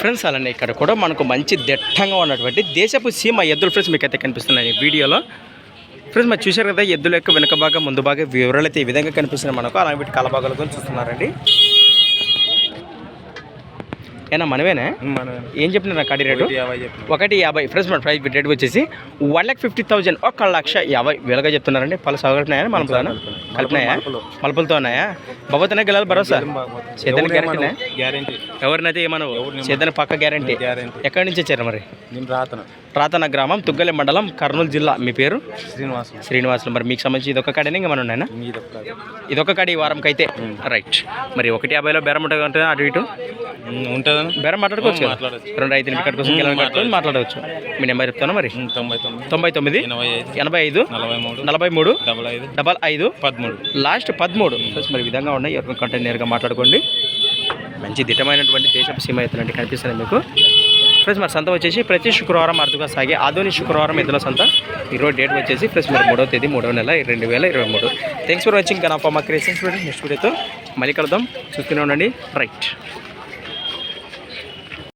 Friends అలానే ఇక్కడ కూడా మనకు మంచి దట్టంగా ఉన్నటువంటి దేశపు సీమ ఎద్దులు ఫ్రెండ్స్ మీకు అయితే కనిపిస్తున్నాయి వీడియోలో. ఫ్రెండ్స్ మరి చూశారు కదా ఎద్దుల యొక్క వెనుక భాగం ముందు భాగం వివరాలు అయితే ఈ విధంగా కనిపిస్తున్నాయి మనకు. అలాగే వీటి కలభాగాలు కూడా చూస్తున్నారండి. ఏనా మనమేనా? ఏం చెప్పినారు కాడి రేటు? ఒకటి యాభై ఫ్రెండ్స్ మన ప్రైస్ రేట్ వచ్చేసి వన్ లాక్ ఫిఫ్టీ థౌజండ్ ఒక లక్ష యాభై. వేలుగా చెప్తున్నారండి. పలు సగలిపినాయా మలపుతానా కలిపినాయా? మలుపులతో ఉన్నాయా బాబోతోనే గెలాలి భరోసా? చేద్దానికి గ్యారంటీనా? గ్యారంటీ. ఎవరినైతే ఏమనవు చేద్దానికి పక్క గ్యారంటీ. ఎక్కడి నుంచి వచ్చారు మరి? రాతన. రాతన గ్రామం తుగ్గలి మండలం కర్నూలు జిల్లా. మీ పేరు? శ్రీనివాసం శ్రీనివాసులు మరి మీకు సంబంధించి ఇదొక కాడనే? ఇంకా మనం ఉన్నాయనా ఇదొక కాడి. ఈ వారంకి అయితే రైట్ మరి ఒకటి యాభైలో బేరం ఉంటుంది అంటే ఇటు? ఉమ్, ఉంటుందని బేరం మాట్లాడుకోవచ్చు కదా? రెండు ఐదు నిమిషాల కోసం కిలోమీటర్ కట్టుకొని మాట్లాడవచ్చు. మీ నెంబర్ చెప్తాను మరి? తొంభై తొమ్మిది. తొంభై తొమ్మిది ఎనభై ఐదు ఎనభై ఐదు నలభై మూడు నలభై మూడు డబల్ ఐదు డబల్ ఐదు పదమూడు. లాస్ట్ పదమూడు. మరి ఈ విధంగా ఉన్నాయి. ఎవరికైనా కంటే నేరుగా మాట్లాడుకోండి. మంచి దిట్టమైనటువంటి దేశపు సీమ ఎత్తులంటే కనిపిస్తున్నాయి మీకు. ప్లస్ మరి సంత వచ్చేసి ప్రతి శుక్రవారం అరుదుగా సాగే ఆధునిక శుక్రవారం ఎద్దుల సంత. ఈరోజు డేట్ వచ్చేసి ప్లస్ మరి మూడవ తేదీ మూడవ నెల రెండు వేల ఇరవై మూడు. Thanks for watching Ganapamma creations next వీడియోతో మళ్ళీ కలుద్దాం. చూస్తూనే ఉండండి. రైట్